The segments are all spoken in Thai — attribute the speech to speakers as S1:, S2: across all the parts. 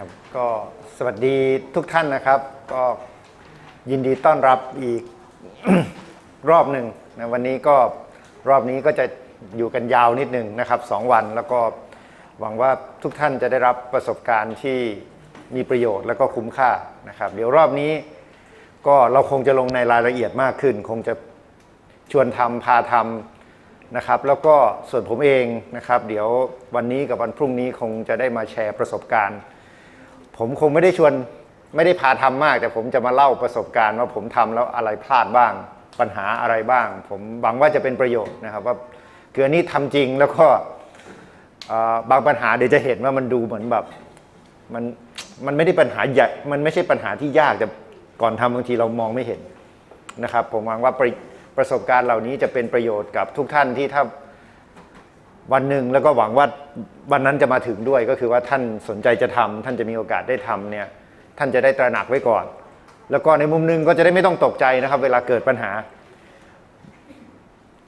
S1: ครับก็สวัสดีทุกท่านนะครับ ก็ยินดีต้อนรับอีก รอบหนึ่งนะวันนี้ก็รอบนี้ก็จะอยู่กันยาวนิดหนึ่งนะครับสองวันแล้วก็หวังว่าทุกท่านจะได้รับประสบการณ์ที่มีประโยชน์และก็คุ้มค่านะครับ เดี๋ยวรอบนี้ก็เราคงจะลงในรายละเอียดมากขึ้น คงจะชวนทำพาทำนะครับ แล้วก็ส่วนผมเองนะครับ เดี๋ยววันนี้กับวันพรุ่งนี้คงจะได้มาแชร์ประสบการณ์ ผมคงไม่ได้ชวนไม่ได้พาทำมาก แต่ผมจะมาเล่าประสบการณ์ว่าผมทำแล้วอะไรพลาดบ้าง ปัญหาอะไรบ้าง ผมหวังว่าจะเป็นประโยชน์นะครับ ว่าคืออันนี้ทำจริงแล้วก็บางปัญหาเดี๋ยวจะเห็นว่ามันดูเหมือนแบบมันมันไม่ได้ปัญหาใหญ่มันไม่ใช่ปัญหาที่ยากแต่ก่อนทำบางทีเรามองไม่เห็นนะครับ ผมหวังว่าประประสบการณ์เหล่านี้จะเป็นประโยชน์กับทุกท่านที่ถ้า วันหนึ่งแล้วก็หวังว่าวันนั้นจะมาถึงด้วยก็คือว่าท่านสนใจจะทำท่านจะมีโอกาสได้ทำเนี่ยท่านจะได้ตระหนักไว้ก่อน แล้วก็ในมุมหนึงก็จะได้ไม่ต้องตกใจนะครับ เวลาเกิดปัญหา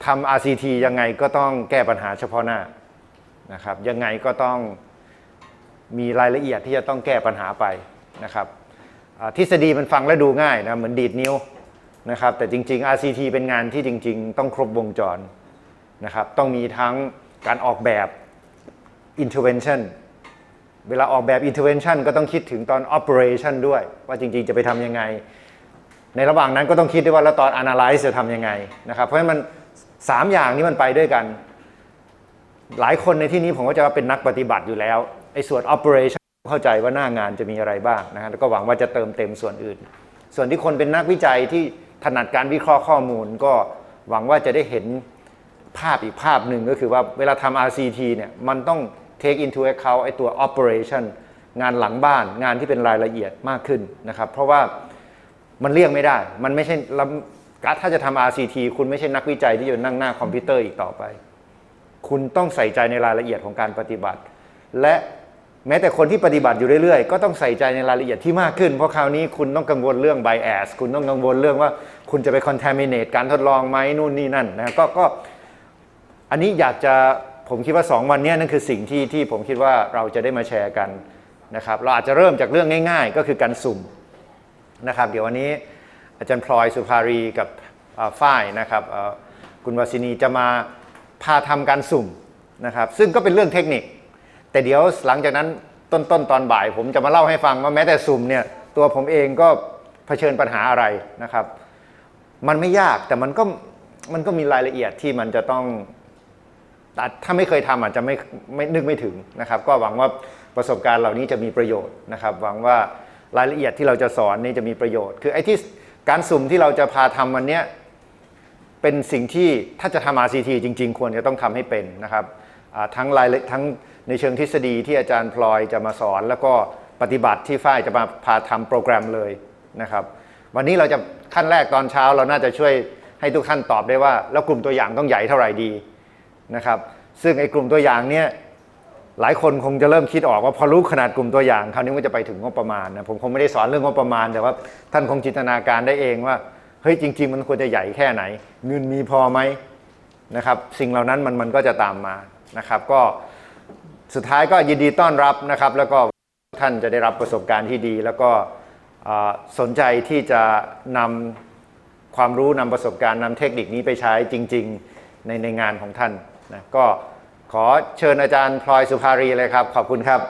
S1: ทำ RCT ยังไงก็ต้องแก้ปัญหาเฉพาะหน้านะครับยังไงก็ต้องมีรายละเอียดที่จะต้องแก้ปัญหาไปนะครับทฤษฎีมันฟังแล้วดูง่ายนะเหมือนดีดนิ้วนะครับแต่จริง ๆ RCT เป็นงานที่จริง ๆ ต้องครบวงจรนะครับต้องมีทั้ง การออกแบบ intervention เวลาออกแบบ intervention ก็ต้องคิดถึงตอน operation ด้วย ว่าจริงๆจะไปทำยังไง ในระหว่างนั้นก็ต้องคิดด้วยว่าแล้วตอน analyze จะทำยังไงนะครับ เพราะฉะนั้นมันสามอย่างนี้มันไปด้วยกัน หลายคนในที่นี้ผมก็จะว่าเป็นนักปฏิบัติอยู่แล้วไอ้ส่วน operation เข้าใจว่าหน้างานจะมีอะไรบ้างนะฮะแล้วก็หวังว่าจะเติมเต็มส่วนอื่น ส่วนที่คนเป็นนักวิจัยที่ถนัดการวิเคราะห์ข้อมูล ก็หวังว่าจะได้เห็น ภาพอีกภาพหนึ่งก็คือว่าเวลาทำ RCT เนี่ยมันต้อง take into account ไอ้ตัว operation งานหลังบ้านงานที่เป็นรายละเอียดมากขึ้นนะครับ เพราะว่ามันเลี่ยงไม่ได้ มันไม่ใช่ลำถ้าจะทำ RCT คุณไม่ใช่นักวิจัยที่จะนั่งหน้าคอมพิวเตอร์อีกต่อไป คุณต้องใส่ใจในรายละเอียดของการปฏิบัติ และแม้แต่คนที่ปฏิบัติอยู่เรื่อยๆ ก็ต้องใส่ใจในรายละเอียดที่มากขึ้น เพราะคราวนี้คุณต้องกังวลเรื่อง bias คุณต้องกังวลเรื่องว่า คุณจะไป contaminate การทดลองไหมนู่นนี่นั่นนะก็ก็ อันนี้อยากจะผมคิดว่า 2 วันนี้นั่นคือสิ่งที่ที่ผมคิดว่าเราจะได้มาแชร์กันนะครับ เราอาจจะเริ่มจากเรื่องง่าย ๆ ก็คือการสุ่มนะครับ เดี๋ยววันนี้อาจารย์พลอยสุภารีกับฝ้ายนะครับคุณวสินีจะมาพาทำการสุ่มนะครับ ซึ่งก็เป็นเรื่องเทคนิค แต่เดี๋ยวหลังจากนั้นต้นๆตตอนบ่าย ผมจะมาเล่าให้ฟังว่าแม้แต่สุ่มเนี่ยตัวผมเองก็เผชิญปัญหาอะไรนะครับ มันไม่ยากแต่มันก็มันก็มีรายละเอียดที่มันจะต้อง แต่ถ้าไม่เคยทำอาจจะไม่ไม่นึกไม่ถึงนะครับ ก็หวังว่าประสบการณ์เหล่านี้จะมีประโยชน์นะครับ หวังว่ารายละเอียดที่เราจะสอนนี่จะมีประโยชน์ คือไอ้ที่การสุ่มที่เราจะพาทำวันนี้เป็นสิ่งที่ถ้าจะทำ RCT จริง ๆ ควรจะต้องทำให้เป็นนะครับทั้งรายทั้งในเชิงทฤษฎีที่อาจารย์พลอยจะมาสอน แล้วก็ปฏิบัติที่ฝ้ายจะมาพาทำโปรแกรมเลยนะครับ วันนี้เราจะขั้นแรกตอนเช้าเราน่าจะช่วยให้ทุกท่านตอบได้ว่า แล้วกลุ่มตัวอย่างต้องใหญ่เท่าไหร่ดี นะครับ ซึ่งไอ้กลุ่มตัวอย่างเนี่ยหลายคนคงจะเริ่มคิดออกว่าพอรู้ขนาดกลุ่มตัวอย่างคราวนี้มันจะไปถึงงบประมาณนะผมคงไม่ได้สอนเรื่องงบประมาณ แต่ว่าท่านคงจินตนาการได้เองว่าเฮ้ยจริง ๆ มันควรจะใหญ่แค่ไหน เงินมีพอไหมนะครับ สิ่งเหล่านั้นมันมันก็จะตามมานะครับ ก็สุดท้ายก็ยินดีต้อนรับนะครับ แล้วก็ท่านจะได้รับประสบการณ์ที่ดี แล้วก็สนใจที่จะนำความรู้นำประสบการณ์นำเทคนิคนี้ไปใช้จริง ๆ ในในงานของท่าน นะก็ขอเชิญอาจารย์พลอยสุภารีเลยครับ ขอบคุณครับ